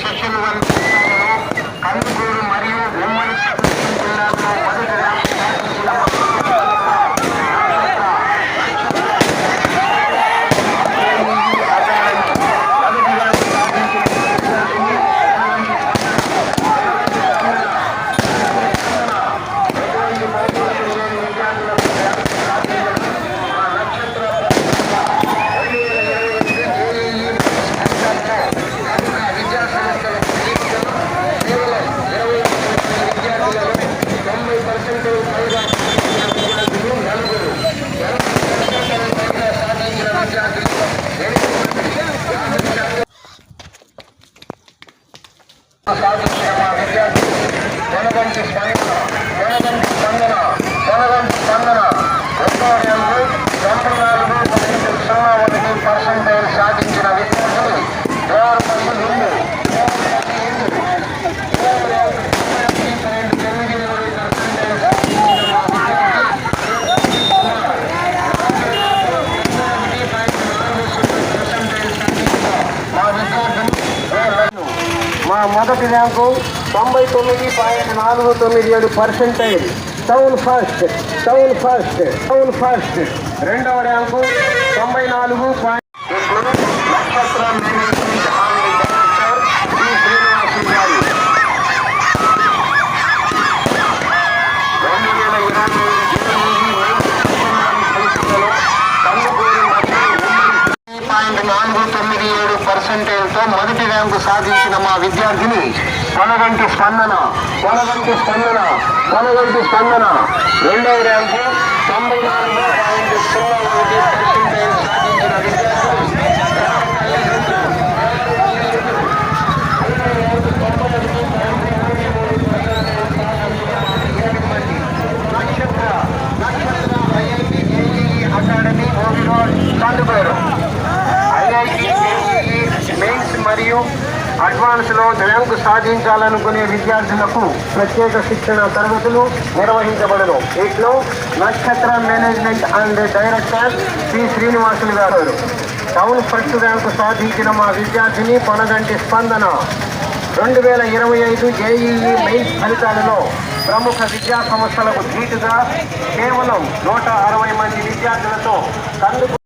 Session one. 443年の443年の మొదటి rank తొంభై తొమ్మిది పాయింట్ నాలుగు తొమ్మిది ఏడు percentage. Town first town first town first. రెండవ ర్యాంకు తొంభై నాలుగు point Nakshatra management and director Shri Srinivasulu garu రెండు వేల ఇరవై పరీక్షలలో కందుకూరు మరియు పాయింట్ నాలుగు తొమ్మిది ఏడు పర్సెంటేజ్తో మొదటి ర్యాంకు సాధించిన మా విద్యార్థిని కొనగంటి స్పందన కొనగంటి స్పందన కొనగంటి స్పందన. రెండవ ర్యాంకు తొంభై నాలుగు పాయింట్ సున్నా ఒకటి పర్సెంటేజ్ సాధించిన విద్యార్థిని Nakshatra Nakshatra IIT JEE academy OV road కాండుపేరు IIT JEE mains మరియు అడ్వాన్స్లో ర్యాంకు సాధించాలనుకునే విద్యార్థులకు ప్రత్యేక శిక్షణ తరగతులు నిర్వహించబడను. వీటిలో Nakshatra management and director Shri Srinivasulu garu. Town first rank సాధించిన మా విద్యార్థిని పొనగంటి స్పందన. రెండు వేల ఇరవై ఐదు జేఈఈ మెయిన్ ఫలితాలలో ప్రముఖ విద్యా సంస్థలకు ధీటుగా కేవలం నూట అరవై మంది విద్యార్థులతో కందుకు